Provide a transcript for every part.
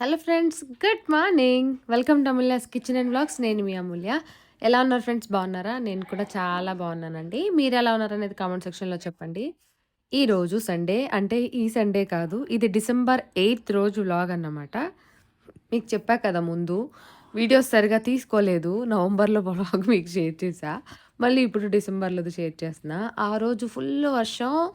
Hello friends good morning. Welcome to Amulya's kitchen and blogs నేను మీ అమూల్య. ఎలా ఉన్నారు ఫ్రెండ్స్? బాగున్నారా? నేను కూడా చాలా బాగున్నానండి. మీరు ఎలా ఉన్నారు అనేది కామెంట్ సెక్షన్లో చెప్పండి. ఈరోజు సండే అంటే ఈ సండే కాదు ఇది డిసెంబర్ ఎయిత్ రోజు వ్లాగ్ అన్నమాట. మీకు చెప్పా కదా ముందు వీడియోస్ సరిగా తీసుకోలేదు. నవంబర్లో వ్లాగ్ మీకు షేర్ చేసా మళ్ళీ ఇప్పుడు డిసెంబర్లో షేర్ చేస్తున్నా. ఆ రోజు ఫుల్ వర్షం.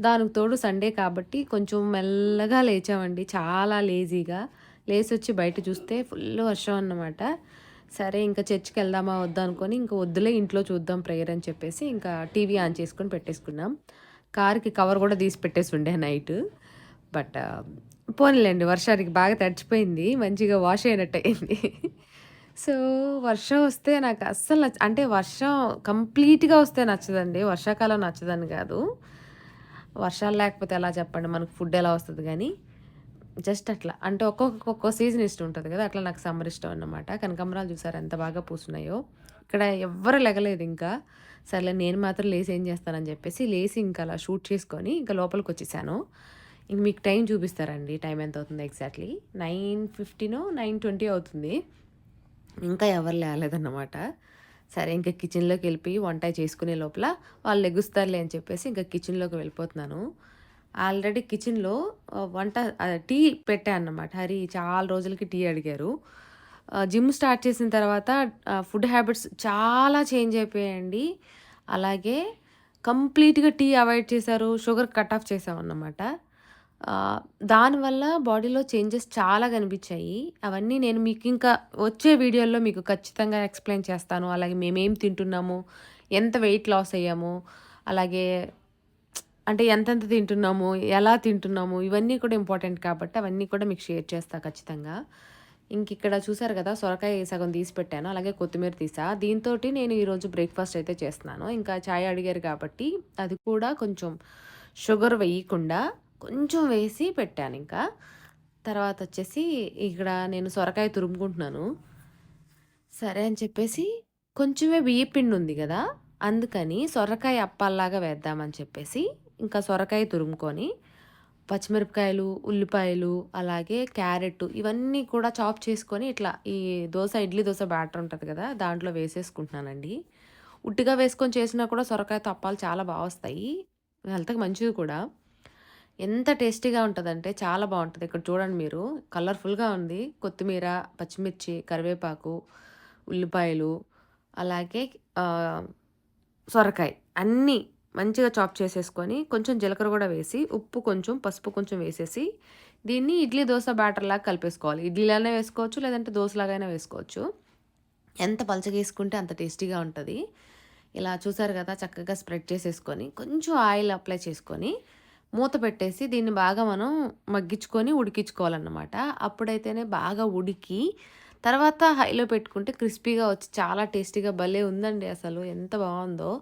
దానికి తోడు సండే కాబట్టి కొంచెం మెల్లగా లేచామండి. చాలా లేజీగా. ప్లేస్ వచ్చి బయట చూస్తే ఫుల్ వర్షం అన్నమాట. సరే ఇంకా చర్చికి వెళ్దామా వద్దా అనుకొని ఇంకా వద్దులే ఇంట్లో చూద్దాం ప్రేయర్ అని చెప్పేసి ఇంకా టీవీ ఆన్ చేసుకొని పెట్టేసుకున్నాం. కార్కి కవర్ కూడా తీసి పెట్టేసి ఉండే నైట్. బట్ పోనీలేండి వర్షానికి బాగా తడిచిపోయింది మంచిగా వాష్ అయినట్టు అయింది. సో వర్షం వస్తే నాకు అస్సలు నచ్చ అంటే వర్షం కంప్లీట్గా వస్తే నచ్చదండి వర్షాకాలం నచ్చదని కాదు. వర్షాలు లేకపోతే ఎలా చెప్పండి మనకు ఫుడ్ ఎలా వస్తుంది కానీ. జస్ట్ అట్లా. అంటే ఒక్కొక్క ఒక్కో సీజన్ ఇష్టం ఉంటుంది కదా అట్లా నాకు సమ్మర్ ఇష్టం అన్నమాట. కనకాంబరాలు చూసారు? ఎంత బాగా పూస్తున్నాయో. ఇక్కడ ఎవ్వరు లెగలేదు ఇంకా. సర్లే నేను మాత్రం లేసి ఏం చేస్తానని చెప్పేసి లేసి ఇంకా అలా షూట్ చేసుకొని ఇంకా లోపలికి వచ్చేసాను. ఇంక మీకు టైం చూపిస్తారండి టైం ఎంత అవుతుంది ఎగ్జాక్ట్లీ. నైన్ ఫిఫ్టీనో నైన్ ట్వంటీ అవుతుంది. ఇంకా ఎవరు లేలేదన్నమాట. సరే ఇంకా కిచెన్లోకి వెళ్ళిపోయి వంట చేసుకునే లోపల వాళ్ళు ఎగుస్తారులే అని చెప్పేసి ఇంకా కిచెన్లోకి వెళ్ళిపోతున్నాను. ఆల్రెడీ కిచెన్లో వంట టీ పెట్టాను అన్నమాట. హరి చాలా రోజులకి టీ అడిగారు. జిమ్ స్టార్ట్ చేసిన తర్వాత ఫుడ్ హ్యాబిట్స్ చాలా చేంజ్ అయిపోయాయండి. అలాగే కంప్లీట్గా టీ అవాయిడ్ చేశారు షుగర్ కట్ ఆఫ్ చేసామన్నమాట దానివల్ల బాడీలో చేంజెస్ చాలా కనిపించాయి. అవన్నీ నేను మీకు ఇంకా వచ్చే వీడియోల్లో మీకు ఖచ్చితంగా ఎక్స్ప్లెయిన్ చేస్తాను. అలాగే మేమేం తింటున్నాము ఎంత వెయిట్ లాస్ అయ్యాము అలాగే అంటే ఎంతెంత తింటున్నాము ఎలా తింటున్నాము ఇవన్నీ కూడా ఇంపార్టెంట్ కాబట్టి అవన్నీ కూడా మీకు షేర్ చేస్తా ఖచ్చితంగా. ఇంక ఇక్కడ చూసారు కదా సొరకాయ సగం తీసి పెట్టాను అలాగే కొత్తిమీర తీసా. దీంతో నేను ఈరోజు బ్రేక్ఫాస్ట్ అయితే చేస్తున్నాను. ఇంకా చాయ్ అడిగారు కాబట్టి అది కూడా కొంచెం షుగర్ వేయకుండా కొంచెం వేసి పెట్టాను ఇంకా. తర్వాత వచ్చేసి ఇక్కడ నేను సొరకాయ తురుముకుంటున్నాను. సరే అని చెప్పేసి కొంచెమే బియ్య పిండి ఉంది కదా అందుకని సొరకాయ అప్పాల్లాగా వేద్దామని చెప్పేసి ఇంకా సొరకాయ తురుముకొని పచ్చిమిరపకాయలు ఉల్లిపాయలు అలాగే క్యారెట్ ఇవన్నీ కూడా చాప్ చేసుకొని ఇట్లా ఈ దోశ ఇడ్లీ దోశ బ్యాటర్ ఉంటుంది కదా దాంట్లో వేసేసుకుంటున్నానండి. ఉట్టిగా వేసుకొని చేసినా కూడా సొరకాయ తప్పాలు చాలా బాగా వస్తాయి. హెల్త్కి మంచిది కూడా. ఎంత టేస్టీగా ఉంటుందంటే చాలా బాగుంటుంది. ఇక్కడ చూడండి మీరు కలర్ఫుల్గా ఉంది. కొత్తిమీర పచ్చిమిర్చి కరివేపాకు ఉల్లిపాయలు అలాగే సొరకాయ అన్నీ మంచిగా చాప్ చేసేసుకొని కొంచెం జీలకర్ర కూడా వేసి ఉప్పు కొంచెం పసుపు కొంచెం వేసేసి దీన్ని ఇడ్లీ దోశ బ్యాటర్ లాగా కలిపేసుకోవాలి. ఇడ్లీలానే వేసుకోవచ్చు లేదంటే దోశలాగైనా వేసుకోవచ్చు. ఎంత పలచగేసుకుంటే అంత టేస్టీగా ఉంటుంది. ఇలా చూసారు కదా చక్కగా స్ప్రెడ్ చేసేసుకొని కొంచెం ఆయిల్ అప్లై చేసుకొని మూత పెట్టేసి దీన్ని బాగా మనం మగ్గించుకొని ఉడికించుకోవాలన్నమాట. అప్పుడైతేనే బాగా ఉడికి తర్వాత హైలో పెట్టుకుంటే క్రిస్పీగా వచ్చి చాలా టేస్టీగా భలే ఉందండి అసలు. ఎంత బాగుందో.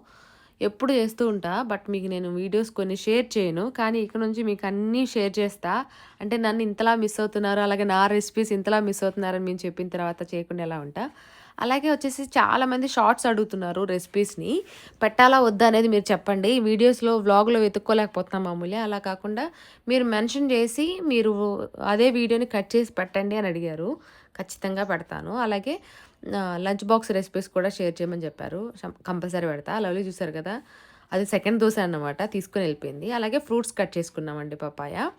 ఎప్పుడు చేస్తూ ఉంటా బట్ మీకు నేను వీడియోస్ కొన్ని షేర్ చేయను. కానీ ఇక్కడ నుంచి మీకు అన్నీ షేర్ చేస్తా. అంటే నన్ను ఇంతలా మిస్ అవుతున్నారు అలాగే నా రెసిపీస్ ఇంతలా మిస్ అవుతున్నారని మేము చెప్పిన తర్వాత చేయకుండా ఎలా ఉంటా? అలాగే వచ్చేసి చాలామంది షార్ట్స్ అడుగుతున్నారు రెసిపీస్ని. పెట్టాలా వద్దా అనేది మీరు చెప్పండి. వీడియోస్లో వ్లాగ్లో వెతుక్కోలేకపోతున్నాం మామూలే. అలా కాకుండా మీరు మెన్షన్ చేసి మీరు అదే వీడియోని కట్ చేసి పెట్టండి అని అడిగారు. ఖచ్చితంగా పెడతాను. అలాగే లంచ్ బాక్స్ రెసిపీస్ కూడా షేర్ చేయమని చెప్పారు. కంపల్సరీ పెడతా. లవ్లీ చూసారు కదా? అది సెకండ్ దోశ అన్నమాట. తీసుకొని వెళ్ళిపోయింది. అలాగే ఫ్రూట్స్ కట్ చేసుకున్నామండి పపాయ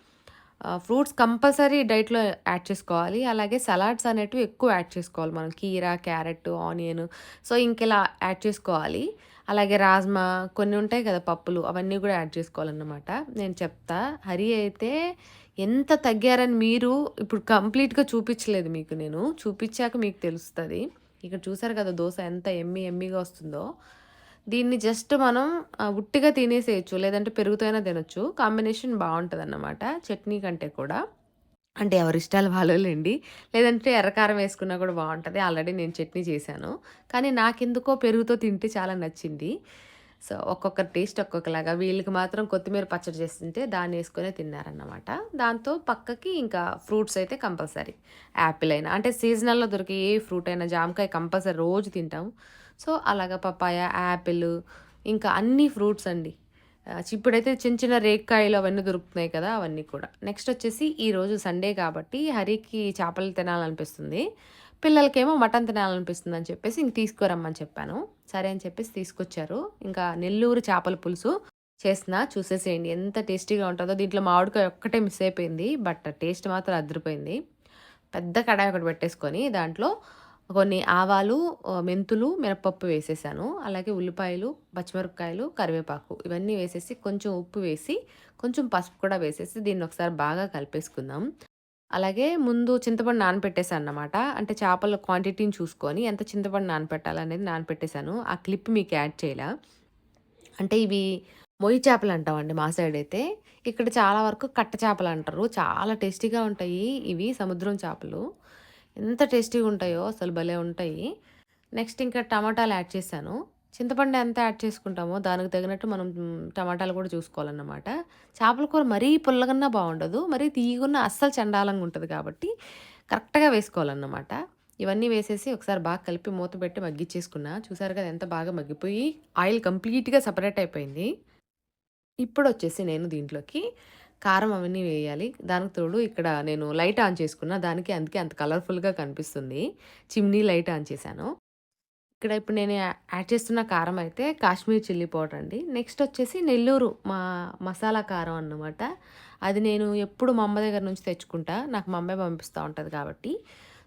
ఫ్రూట్స్ కంపల్సరీ డైట్లో యాడ్ చేసుకోవాలి. అలాగే సలాడ్స్ అనేటివి ఎక్కువ యాడ్ చేసుకోవాలి మనం. కీరా క్యారెట్ ఆనియన్. సో ఇంకెలా యాడ్ చేసుకోవాలి? అలాగే రాజ్మా కొన్ని ఉంటాయి కదా పప్పులు అవన్నీ కూడా యాడ్ చేసుకోవాలన్నమాట. నేను చెప్తా హరి అయితే ఎంత తగ్గారని మీరు ఇప్పుడు కంప్లీట్గా చూపించలేదు మీకు నేను. చూపించాక మీకు తెలుస్తుంది. ఇక్కడ చూసారు కదా దోశ ఎంత ఎమ్మి ఎమ్మిగా వస్తుందో. దీన్ని జస్ట్ మనం ఉట్టిగా తినేసేయచ్చు లేదంటే పెరుగుతో అయినా తినొచ్చు. కాంబినేషన్ బాగుంటుంది అన్నమాట చట్నీ కంటే కూడా. అంటే ఎవరి ఇష్టాలు వాళ్ళోలేండి. లేదంటే ఎర్రకారం వేసుకున్నా కూడా బాగుంటుంది. ఆల్రెడీ నేను చట్నీ చేశాను. కానీ నాకెందుకో పెరుగుతో తింటే చాలా నచ్చింది. సో ఒక్కొక్క టేస్ట్ ఒక్కొక్కలాగా. వీళ్ళకి మాత్రం కొత్తిమీర పచ్చడి చేస్తుంటే దాన్ని వేసుకొని తిన్నారన్నమాట. దాంతో పక్కకి ఇంకా ఫ్రూట్స్ అయితే కంపల్సరీ. యాపిల్ అయినా. అంటే సీజనల్లో దొరికే ఏ ఫ్రూట్ అయినా జామకాయ కంపల్సరీ రోజు తింటాం. సో అలాగా పపాయ యాపిల్ ఇంకా అన్ని ఫ్రూట్స్ అండి. ఇప్పుడైతే చిన్న చిన్న రేక్కాయలు అవన్నీ దొరుకుతున్నాయి కదా! అవన్నీ కూడా. నెక్స్ట్ వచ్చేసి ఈరోజు సండే కాబట్టి హరికి చేపలు తినాలనిపిస్తుంది. పిల్లలకేమో మటన్ తినాలనిపిస్తుంది అని చెప్పేసి ఇంక తీసుకురమ్మని చెప్పాను. సరే అని చెప్పేసి తీసుకొచ్చారు. ఇంకా నెల్లూరు చేపల పులుసు చేసిన చూసేసేయండి. ఎంత టేస్టీగా ఉంటుందో దీంట్లో మామిడికాయ ఒక్కటే మిస్ అయిపోయింది. బట్ టేస్ట్ మాత్రం అదిరిపోయింది. పెద్ద కడాయి ఒకటి పెట్టేసుకొని దాంట్లో కొన్ని ఆవాలు, మెంతులు, మినపప్పు వేసేసాను. అలాగే ఉల్లిపాయలు, పచ్చిమిరపకాయలు, కరివేపాకు ఇవన్నీ వేసేసి కొంచెం ఉప్పు వేసి, కొంచెం పసుపు కూడా వేసేసి దీన్ని ఒకసారి బాగా కలిపేసుకుందాం. అలాగే ముందు చింతపండు నానబెట్టేసానన్నమాట. అంటే చేపల క్వాంటిటీని చూసుకొని ఎంత చింతపండు నానపెట్టాలనేది నానపెట్టేశాను ఆ క్లిప్ మీకు యాడ్ చేయలే అంటే ఇవి మొయ్యి చేపలు అంటామండి మా సైడ్ అయితే. ఇక్కడ చాలా వరకు కట్ట చేపలు అంటారు. చాలా టేస్టీగా ఉంటాయి ఇవి సముద్రం చేపలు. ఎంత టేస్టీగా ఉంటాయో అసలు భలే ఉంటాయి. నెక్స్ట్ ఇంకా టమాటాలు యాడ్ చేశాను. చింతపండు ఎంత యాడ్ చేసుకుంటామో దానికి తగినట్టు మనం టమాటాలు కూడా చూసుకోవాలన్నమాట. చేపల కూర మరీ పుల్లగన్నా బాగుండదు మరీ తియ్యగున్నా అస్సలు చండాలంగా ఉంటుంది కాబట్టి కరెక్ట్‌గా వేసుకోవాలన్నమాట. ఇవన్నీ వేసేసి ఒకసారి బాగా కలిపి మూత పెట్టి మగ్గిచ్చేసుకున్నా. చూసారు కదా ఎంత బాగా మగ్గిపోయి ఆయిల్ కంప్లీట్‌గా సపరేట్ అయిపోయింది. ఇప్పుడు వచ్చేసి నేను దీంట్లోకి కారం అవన్నీ వేయాలి. దానికి తోడు ఇక్కడ నేను లైట్ ఆన్ చేసుకున్నా. దానికి అందుకే అంత కలర్‌ఫుల్‌గా కనిపిస్తుంది. చిమ్నీ లైట్ ఆన్ చేశాను. ఇక్కడ ఇప్పుడు నేను యాడ్ చేస్తున్న కారం అయితే కాశ్మీర్ చిల్లీ పౌడర్ అండి. నెక్స్ట్ వచ్చేసి నెల్లూరు మా మసాలా కారం అన్నమాట. అది నేను ఎప్పుడు మా అమ్మ దగ్గర నుంచి తెచ్చుకుంటా. నాకు మా అమ్మే పంపిస్తా ఉంటుంది కాబట్టి.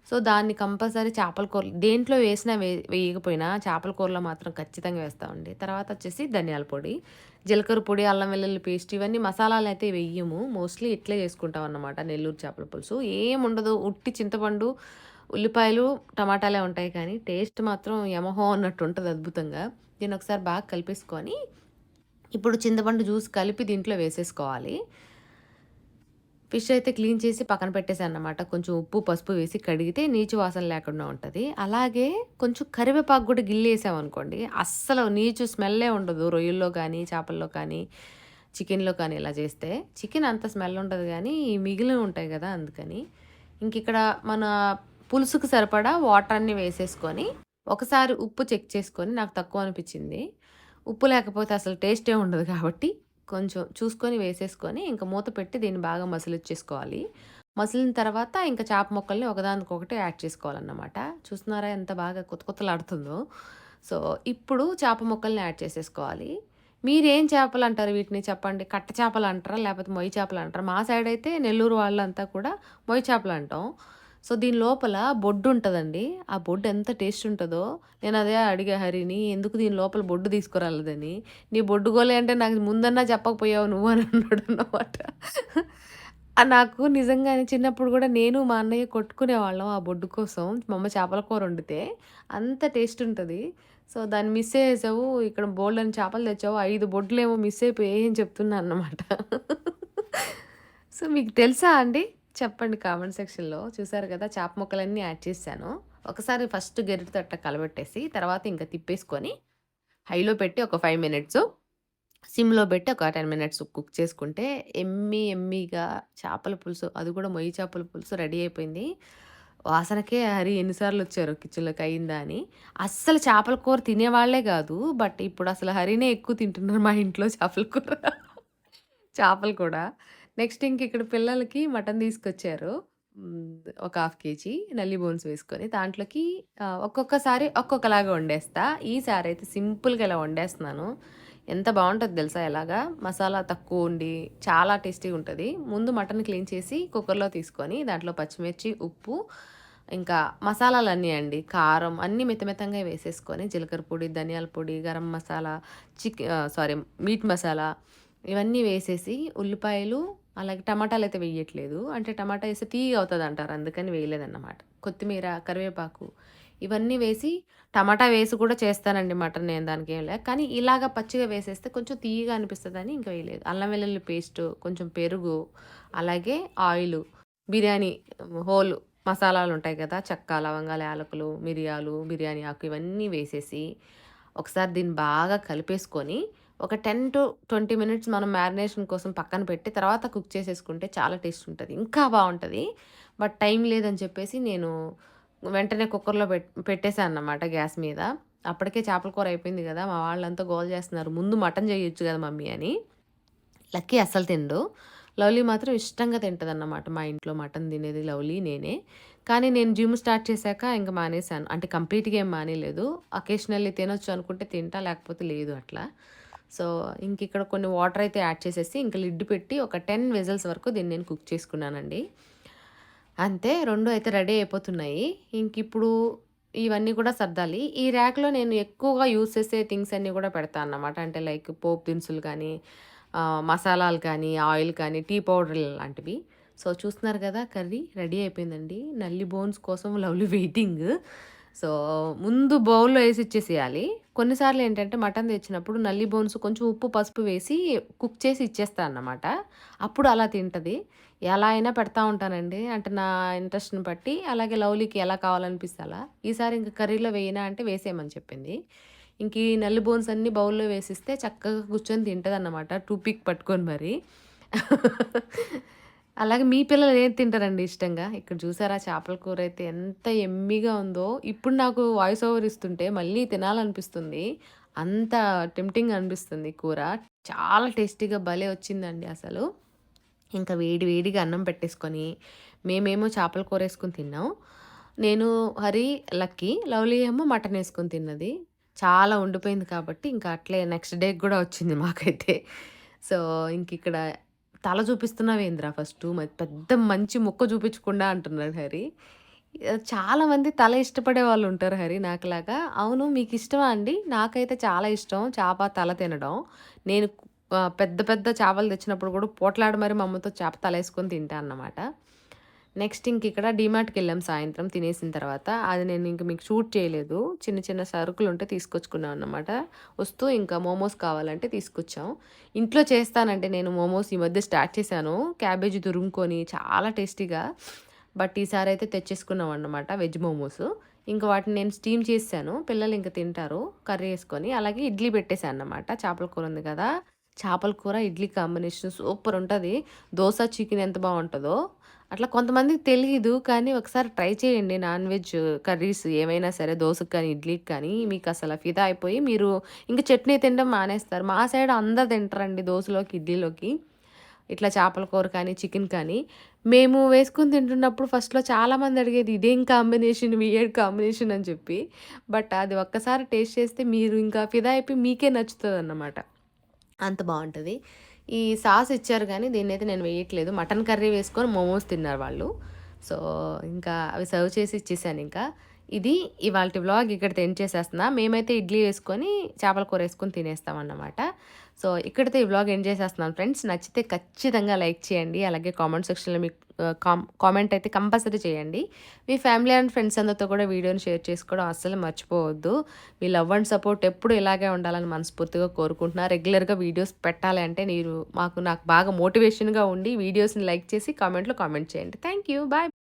సో, దాన్ని కంపల్సరీ చేపల కూర దేంట్లో వేసినా వే వేయకపోయినా చేపల కూరలో మాత్రం ఖచ్చితంగా వేస్తామండి. తర్వాత వచ్చేసి ధనియాల పొడి, జీలకర్ర పొడి, అల్లం వెల్లుల్లి పేస్ట్ ఇవన్నీ మసాలాలు అయితే వెయ్యము. మోస్ట్‌లీ ఇట్లే చేసుకుంటాం అన్నమాట నెల్లూరు చేపల పులుసు. ఏముండదు ఉట్టి చింతపండు, ఉల్లిపాయలు, టమాటాలే ఉంటాయి కానీ టేస్ట్ మాత్రం యమహో అన్నట్టు ఉంటుంది అద్భుతంగా. దీన్ని ఒకసారి బాగా కలిపేసుకొని ఇప్పుడు చింతపండు జ్యూస్ కలిపి దీంట్లో వేసేసుకోవాలి. ఫిష్ అయితే క్లీన్ చేసి పక్కన పెట్టేసానన్నమాట. కొంచెం ఉప్పు, పసుపు వేసి కడిగితే నీచు వాసన లేకుండా ఉంటుంది అలాగే కొంచెం కరివేపాకు కూడా గిల్లేసామనుకోండి అస్సలు నీచు స్మెల్లే ఉండదు. రొయ్యల్లో కానీ, చేపల్లో కానీ, చికెన్‌లో కానీ ఇలా చేస్తే. చికెన్ అంత స్మెల్ ఉండదు కానీ మిగిలిన ఉంటాయి కదా! అందుకని. ఇంకిక్కడ మన పులుసుకు సరిపడా వాటర్ వేసేసుకొని ఒకసారి ఉప్పు చెక్ చేసుకొని నాకు తక్కువ అనిపించింది. ఉప్పు లేకపోతే అసలు టేస్టే ఉండదు కాబట్టి కొంచెం చూసుకొని వేసేసుకొని ఇంక మూత పెట్టి దీన్ని బాగా మసిలిచ్చేసుకోవాలి. మసిలిన తర్వాత ఇంకా చేప మొక్కల్ని ఒకదానికొకటి యాడ్ చేసుకోవాలన్నమాట. చూస్తున్నారా ఎంత బాగా కొత్త కొత్తలాడుతుందో. సో, ఇప్పుడు చేప మొక్కల్ని యాడ్ చేసేసుకోవాలి. మీరేం చేపలు అంటారు వీటిని చెప్పండి? కట్ట చేపలు అంటారా? లేకపోతే మొయ్యి చేపలు అంటారా? మా సైడ్ అయితే నెల్లూరు వాళ్ళంతా కూడా మొయ్యి చేపలు అంటాం. సో, దీని లోపల బొడ్డు ఉంటుందండి ఆ బొడ్డు ఎంత టేస్ట్ ఉంటుందో నేను అదే అడిగా హరిని. ఎందుకు దీని లోపల బొడ్డు తీసుకురాలేదని. నీ బొడ్డు గోలే అంటే నాకు ముందన్నా చెప్పకపోయావు నువ్వు అని అన్నాడు అన్నమాట నాకు నిజంగానే చిన్నప్పుడు కూడా నేను మా అన్నయ్య కొట్టుకునేవాళ్ళం ఆ బొడ్డు కోసం. మా అమ్మ చేపల కూర వండితే. అంత టేస్ట్ ఉంటుంది సో, దాన్ని మిస్ చేసావు ఇక్కడ బోలెడన్ని చేపలు తెచ్చావు. ఐదు బొడ్లు ఏమో మిస్ అయిపోయాయి అని చెప్తున్నా అన్నమాట. సో, మీకు తెలుసా అండి? చెప్పండి కామెంట్ సెక్షన్‌లో. చూసారు కదా! చేప ముక్కలన్నీ యాడ్ చేశాను ఒకసారి ఫస్ట్ గెరిటతో అట్ట కలబెట్టేసి తర్వాత ఇంకా తిప్పేసుకొని హైలో పెట్టి ఒక ఫైవ్ మినిట్స్, సిమ్‌లో పెట్టి ఒక 10 మినిట్స్ కుక్ చేసుకుంటే ఎమ్మి ఎమ్మిగా చేపల పులుసు అది కూడా మొయ్యి చేపల పులుసు రెడీ అయిపోయింది. వాసనకే హరి ఎన్నిసార్లు వచ్చారు కిచెన్‌లోకి అయిందా అని. అస్సలు చేపల కూర తినేవాళ్ళే కాదు. బట్ ఇప్పుడు అసలు హరినే ఎక్కువ తింటున్నారు మా ఇంట్లో చేపల కూర. చేపలు కూడా. నెక్స్ట్ ఇంక ఇక్కడ పిల్లలకి మటన్ తీసుకొచ్చారు. ఒక హాఫ్ కేజీ నల్లి బోన్స్ వేసుకొని దాంట్లోకి ఒక్కొక్కసారి ఒక్కొక్కలాగా వండేస్తా. ఈసారి అయితే సింపుల్‌గా ఇలా వండేస్తున్నాను. ఎంత బాగుంటుంది తెలుసా ఎలాగా మసాలా తక్కువ ఉండి చాలా టేస్టీగా ఉంటుంది ముందు మటన్ క్లీన్ చేసి కుక్కర్‌లో తీసుకొని దాంట్లో పచ్చిమిర్చి, ఉప్పు ఇంకా మసాలాలన్నీ అండి. కారం అన్నీ మితమితంగా వేసేసుకొని జీలకర్ర పొడి, ధనియాల పొడి, garam masala, chicken sorry meat masala ఇవన్నీ వేసేసి ఉల్లిపాయలు అలాగే టమాటాలు అయితే వేయట్లేదు. అంటే టమాటా వేస్తే ఏస్తే అవుతుంది అంటారు అందుకని వేయలేదన్నమాట. కొత్తిమీర, కరివేపాకు ఇవన్నీ వేసి టమాటా వేసి కూడా చేస్తానండి మటన్ నేను దానికేం లేదు కానీ ఇలాగ పచ్చిగా వేసేస్తే కొంచెం తియ్యగా అని ఇంకా వేయలేదు. అల్లం వెల్లుల్లి పేస్ట్, కొంచెం పెరుగు, అలాగే ఆయిలు, బిర్యానీ హోల్ మసాలాలుంటాయి కదా! చెక్క, లవంగాలు, యాలకులు, మిరియాలు, బిర్యానీ ఆకు ఇవన్నీ వేసేసి ఒకసారి దీన్ని బాగా కలిపేసుకొని ఒక 10-20 మినిట్స్ మనం మ్యారినేషన్ కోసం పక్కన పెట్టి తర్వాత కుక్ చేసేసుకుంటే చాలా టేస్ట్ ఉంటుంది ఇంకా బాగుంటుంది బట్ టైం లేదని చెప్పేసి నేను వెంటనే కుక్కర్‌లో పెట్ పెట్టేశాను అన్నమాట గ్యాస్ మీద. అప్పటికే చేపల కూర అయిపోయింది కదా! మా వాళ్ళంతా గోల చేస్తున్నారు. ముందు మటన్ చేయొచ్చు కదా మమ్మీ అని. లక్కీ అస్సలు తిండు లవ్లీ మాత్రం ఇష్టంగా తింటదన్నమాట మా ఇంట్లో మటన్ తినేది లవ్లీ నేనే కానీ నేను జిమ్ స్టార్ట్ చేశాక ఇంకా మానేశాను అంటే కంప్లీట్గా ఏం మానేలేదు అకేషనల్లీ తినొచ్చు అనుకుంటే తింటా లేకపోతే లేదు అట్లా సో ఇంక ఇక్కడ కొన్ని వాటర్ అయితే యాడ్ చేసేసి ఇంకా లిడ్ పెట్టి ఒక టెన్ వెజల్స్ వరకు దీన్ని నేను కుక్ చేసుకున్నానండి. అంతే రెండు అయితే రెడీ అయిపోతున్నాయి. ఇంక ఇప్పుడు ఇవన్నీ కూడా సర్దాలి. ఈ ర్యాక్లో నేను ఎక్కువగా యూస్ చేసే థింగ్స్ అన్నీ కూడా పెడతాను అన్నమాట. అంటే లైక్ పోపు దినుసులు కానీ మసాలాలు కానీ ఆయిల్ కానీ టీ పౌడర్ లాంటివి. సో చూస్తున్నారు కదా కర్రీ రెడీ అయిపోయిందండి. నల్లి బోన్స్ కోసం లవ్లీ వెయిటింగ్. సో ముందు బౌల్లో వేసి ఇచ్చేసేయాలి. కొన్నిసార్లు ఏంటంటే మటన్ తెచ్చినప్పుడు నల్లి బోన్స్ కొంచెం ఉప్పు పసుపు వేసి కుక్ చేసి ఇచ్చేస్తా అన్నమాట. అప్పుడు అలా తింటుంది. ఎలా అయినా పెడతా ఉంటానండి. అంటే నా ఇంట్రెస్ట్ని బట్టి అలాగే లవ్లీకి ఎలా కావాలనిపిస్తే అలా. ఈసారి ఇంకా కర్రీలో వేయినా అంటే వేసేయమని చెప్పింది. ఇంక ఈ నల్లి బోన్స్ అన్ని బౌల్లో వేసిస్తే చక్కగా కూర్చొని తింటుంది అన్నమాట టూ పిక్ పట్టుకొని మరి. అలాగే మీ పిల్లలు ఏం తింటారండి ఇష్టంగా? ఇక్కడ చూసారా చేపల కూర అయితే ఎంత ఎమ్మిగా ఉందో? ఇప్పుడు నాకు వాయిస్ ఓవర్ ఇస్తుంటే మళ్ళీ తినాలనిపిస్తుంది. అంత టెంప్టింగ్ అనిపిస్తుంది కూర. చాలా టేస్టీగా భలే వచ్చిందండి అసలు. ఇంకా వేడి వేడిగా అన్నం పెట్టేసుకొని మేమేమో చేపల కూర వేసుకొని తిన్నాం. నేను హరి లక్కీ లవ్లీ ఏమో మటన్ వేసుకొని తిన్నది. చాలా ఉండిపోయింది కాబట్టి ఇంకా అట్లే నెక్స్ట్ డే కూడా వచ్చింది మాకైతే. సో ఇంక ఇక్కడ తల చూపిస్తున్నావేంద్రా ఫస్ట్? పెద్ద మంచి ముక్క చూపించకుండా అంటున్నాడు హరి. చాలామంది తల ఇష్టపడే వాళ్ళు ఉంటారు హరి నాకులాగా. అవును మీకు ఇష్టమా అండి? నాకైతే చాలా ఇష్టం చేప తల తినడం. నేను పెద్ద పెద్ద చేపలు తెచ్చినప్పుడు కూడా పోట్లాడి మరి మా అమ్మతో చేప తల వేసుకొని తింటా అన్నమాట. నెక్స్ట్ ఇంక ఇక్కడ డిమార్ట్కి వెళ్ళాం సాయంత్రం తినేసిన తర్వాత. అది నేను ఇంక మీకు షూట్ చేయలేదు. చిన్న చిన్న సరుకులు ఉంటే తీసుకొచ్చుకున్నాం అన్నమాట. వస్తూ ఇంకా మోమోస్ కావాలంటే తీసుకొచ్చాం. ఇంట్లో చేస్తానంటే నేను మోమోస్ ఈ మధ్య స్టార్ట్ చేశాను. క్యాబేజీ తురుముకొని చాలా టేస్టీగా. బట్ ఈసారి అయితే తెచ్చేసుకున్నాం అన్నమాట వెజ్ మోమోస్. ఇంకా వాటిని నేను స్టీమ్ చేశాను పిల్లలు ఇంకా తింటారు. కర్రీ వేసుకొని. అలాగే ఇడ్లీ పెట్టేశాను అన్నమాట. చేపల కూర ఉంది కదా. చేపల కూర ఇడ్లీ కాంబినేషన్ సూపర్ ఉంటుంది. దోశ చికెన్ ఎంత బాగుంటుందో. అట్లా కొంతమందికి తెలియదు కానీ ఒకసారి ట్రై చేయండి నాన్ వెజ్ కర్రీస్ ఏమైనా సరే దోశకు కానీ ఇడ్లీకి కానీ మీకు అసలు ఫిదా అయిపోయి మీరు ఇంకా చట్నీ తినడం మానేస్తారు. మా సైడ్ అందరు తింటారండి దోశలోకి ఇడ్లీలోకి ఇట్లా చేపల కూర కానీ చికెన్ కానీ. మేము వేసుకుని తింటున్నప్పుడు ఫస్ట్లో చాలామంది అడిగేది ఇదేం కాంబినేషన్ వియర్డ్ కాంబినేషన్ అని చెప్పి. బట్ అది ఒక్కసారి టేస్ట్ చేస్తే మీరు ఇంకా ఫిదా అయిపోయి మీకే నచ్చుతుంది అన్నమాట అంత బాగుంటుంది. ఈ సాస్ ఇచ్చారు కానీ దీన్ని అయితే నేను వేయట్లేదు. మటన్ కర్రీ వేసుకొని మోమోస్ తిన్నారు వాళ్ళు. సో ఇంకా అవి సర్వ్ చేసి ఇచ్చేసాను ఇంకా. ఇది ఇవాళ వ్లాగ్ ఇక్కడ ఎండ్ చేసేస్తున్నా. మేమైతే ఇడ్లీ వేసుకొని చేపల కూర వేసుకొని తినేస్తామన్నమాట సో ఇక్కడితో ఈ వ్లాగ్ ఎండ్ చేసేస్తున్నాను ఫ్రెండ్స్ నచ్చితే ఖచ్చితంగా లైక్ చేయండి. అలాగే కామెంట్ సెక్షన్లో మీకు కామెంట్ అయితే కంపల్సరీ చేయండి. మీ ఫ్యామిలీ అండ్ ఫ్రెండ్స్ అందరితో కూడా వీడియోని షేర్ చేసుకోవడం అస్సలు మర్చిపోవద్దు. మీ లవ్ అండ్ సపోర్ట్ ఎప్పుడు ఇలాగే ఉండాలని మనస్ఫూర్తిగా కోరుకుంటున్నా. రెగ్యులర్గా వీడియోస్ పెట్టాలి అంటే మీరు మాకు నాకు బాగా మోటివేషన్గా ఉండి వీడియోస్ని లైక్ చేసి కామెంట్లో కామెంట్ చేయండి. Thank you bye